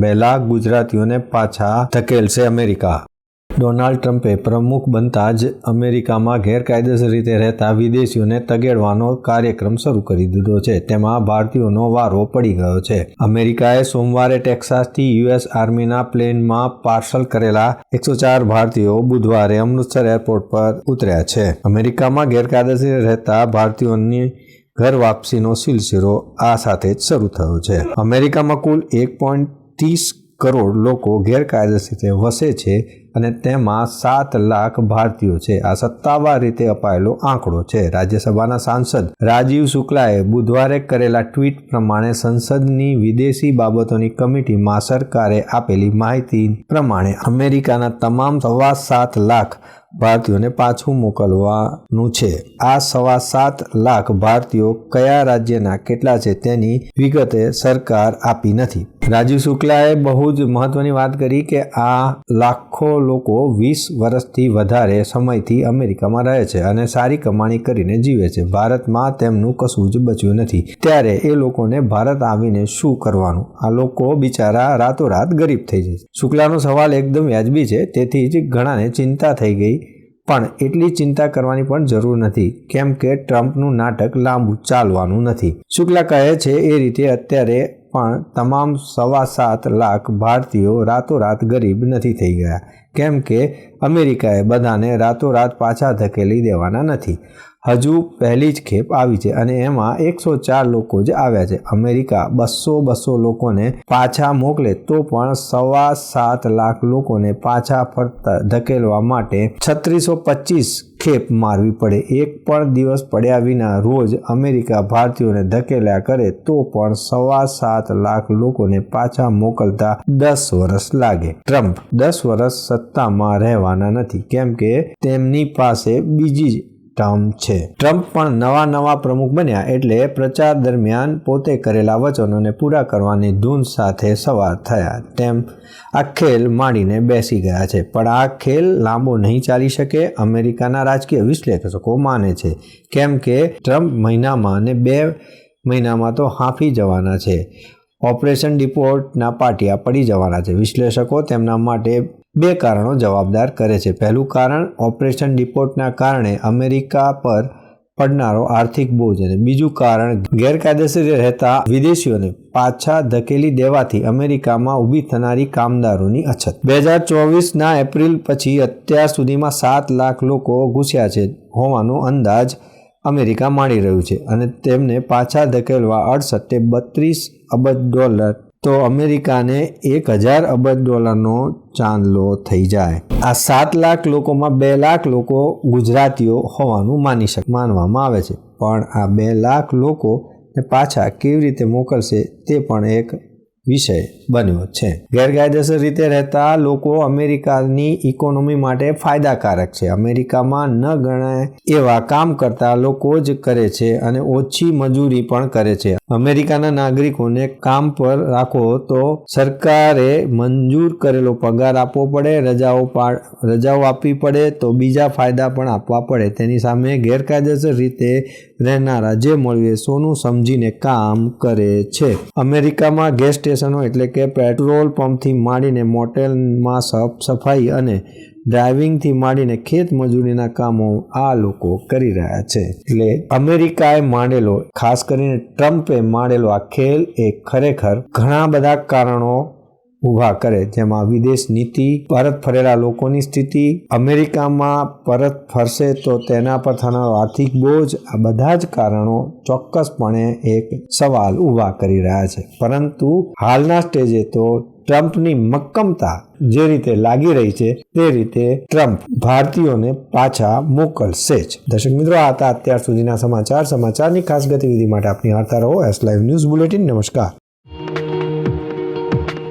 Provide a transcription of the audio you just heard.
બે લાખ ગુજરાતીઓને પાછા ધકેલશે અમેરિકા. ડોનાલ્ડ ટ્રમ્પે પ્રમુખ બનતા જ અમેરિકામાં ગેરકાયદેસર રીતે રહેતા વિદેશીઓને તગેડવાનો કાર્યક્રમ શરૂ કરી દીધો છે. તેમાં ભારતીયોનો વારો પડી ગયો છે. અમેરિકાએ સોમવારે ટેક્સાસથી યુએસ આર્મીના પ્લેનમાં પાર્સલ કરેલા એકસો ચાર ભારતીયો બુધવારે અમૃતસર એરપોર્ટ પર ઉતર્યા છે. અમેરિકામાં ગેરકાયદેસર રહેતા ભારતીયોની ઘર વાપસીનો સિલસિલો આ સાથે જ શરૂ થયો છે. અમેરિકામાં કુલ એક પોઈન્ટ ત્રીસ કરોડ લોકો ગેરકાયદેસર રીતે વસે છે અને તેમાં સાત લાખ ભારતીયો છે. આ સત્તાવાર રીતે અપાયેલો આંકડો છે. રાજ્યસભાના સાંસદ રાજીવ શુક્લાએ બુધવારે કરેલા ટ્વીટ પ્રમાણે સંસદની વિદેશી બાબતોની કમિટીમાં સરકારે આપેલી માહિતી પ્રમાણે અમેરિકાના તમામ સવા સાત લાખ ભારતીયોને પાછું મોકલવાનું છે. આ સવા સાત લાખ ભારતીયો કયા રાજ્યના કેટલા છે તેની વિગતે સરકાર આપી નથી. રાજીવ શુક્લાએ બહુ જ મહત્વની વાત કરી કે આ લાખો લોકો વીસ વર્ષથી વધારે સમયથી અમેરિકામાં રહે છે અને સારી કમાણી કરીને જીવે છે. ભારતમાં તેમનું કશું જ બચ્યું નથી. ત્યારે એ લોકોને ભારત આવીને શું કરવાનું? આ લોકો બિચારા રાતોરાત ગરીબ થઈ જાય શુક્લાનો સવાલ એકદમ વ્યાજબી છે. તેથી જ ઘણાને ચિંતા થઈ ગઈ પણ એટલી ચિંતા કરવાની પણ જરૂર નથી. કેમ કે ટ્રમ્પનું નાટક લાંબુ ચાલવાનું નથી. શુક્લા કહે છે, એ રીતે અત્યારે પણ તમામ સવા સાત લાખ ભારતીયો રાતોરાત ગરીબ નથી થઈ ગયા. કેમ કે અમેરિકાએ બધાને રાતોરાત પાછા ધકેલી દેવાના નથી. હજુ પહેલી જ ખેપ આવી છે અને એમાં એકસો ચાર લોકો જ આવ્યા છે. અમેરિકા બસો બસો લોકોને પાછા મોકલે તો પણ સવા સાત લાખ લોકોને પાછા ફરતા ધકેલવા માટે છત્રીસો પચીસ ખેપ મારવી પડે. એક પણ દિવસ પડ્યા વિના રોજ અમેરિકા ભારતીયોને ધકેલ્યા કરે તો પણ સવા સાત લાખ લોકોને પાછા મોકલતા દસ વર્ષ લાગે. ટ્રમ્પ દસ વર્ષ સત્તામાં રહેવાના નથી. કેમ કે તેમની પાસે બીજી ટર્મ છે. ટ્રમ્પ પણ નવા નવા પ્રમુખ બન્યા એટલે પ્રચાર દરમિયાન પોતે કરેલા વચનોને પૂરા કરવાની ધૂન સાથે સવાર થયા. તેમ આ ખેલ માંડીને બેસી ગયા છે. પણ આ ખેલ લાંબો નહીં ચાલી શકે, અમેરિકાના રાજકીય વિશ્લેષકો માને છે. કેમ કે ટ્રમ્પ મહિનામાં અને બે મહિનામાં તો હાંફી જવાના છે. ઓપરેશન ડિપોર્ટના પાટિયા પડી જવાના છે. વિશ્લેષકો તેમના માટે બે કારણો જવાબદાર કરે છે. પહેલું કારણ, ઓપરેશન ડિપોર્ટના કારણે અમેરિકા પર પડનારો આર્થિક બોજ અને બીજું કારણ, ગેરકાયદેસર રહેતા વિદેશીઓને પાછા ધકેલી દેવાથી અમેરિકામાં ઊભી થનારી કામદારોની અછત. બે હજાર ચોવીસના એપ્રિલ પછી અત્યાર સુધીમાં સાત લાખ લોકો ઘૂસ્યા છે હોવાનો અંદાજ અમેરિકા માણી રહ્યું છે અને તેમને પાછા ધકેલવા અડસઠે બત્રીસ અબજ ડોલર તો અમેરિકાને એક હજાર અબજ ડોલરનો ચાંદલો થઈ જાય. આ સાત લાખ લોકોમાં બે લાખ લોકો ગુજરાતીઓ હોવાનું માની શક, માનવામાં આવે છે. પણ આ બે લાખ લોકોને પાછા કેવી રીતે મોકલશે તે પણ એક વિષય બન્યો છે. ગેરકાયદેસર રીતે રહેતા લોકો અમેરિકાની ઇકોનોમી માટે ફાયદાકારક છે. અમેરિકામાં ન ગણાય એવા કામ કરતા લોકો જ કરે છે અને ઓછી મજૂરી પણ કરે છે. અમેરિકાના નાગરિકોને કામ પર રાખો તો સરકારે મંજૂર કરેલો પગાર આપવો પડે, રજાઓ રજાઓ આપવી પડે તો બીજા ફાયદા પણ આપવા પડે. તેની સામે ગેરકાયદેસર રીતે રહેનારા જે મળીએ સોનું સમજીને કામ કરે છે. અમેરિકામાં ગેસ સ્ટેશનો એટલે કે પેટ્રોલ પંપથી માંડીને મોટેલમાં સાફ, સફાઈ અને ડ્રાઇવિંગથી માંડીને ખેત મજૂરીના કામો આ લોકો કરી રહ્યા છે. એટલે અમેરિકાએ માંડેલો, ખાસ કરીને ટ્રમ્પે માંડેલો આ ખેલ એ ખરેખર ઘણા બધા કારણો ઊભા કરે. જેમાં વિદેશ નીતિ, પરત ફરેલા લોકોની સ્થિતિ, અમેરિકામાં પરત ફરશે તો તેના પર થનારો આર્થિક બોજ, આ બધા જ કારણો ચોક્કસપણે એક સવાલ ઊભા કરી રહ્યા છે. પરંતુ હાલના સ્ટેજે તો ટ્રમ્પની મક્કમતા જે રીતે લાગી રહી છે, તે રીતે ટ્રમ્પ ભારતીયોને પાછા મોકલશે જ. દર્શક મિત્રો, આ હતા અત્યાર સુધીના સમાચાર. સમાચારની ખાસ ગતિવિધિ માટે આપની હારતા રહો. એસ લાઈવ ન્યૂઝ બુલેટિન નમસ્કાર.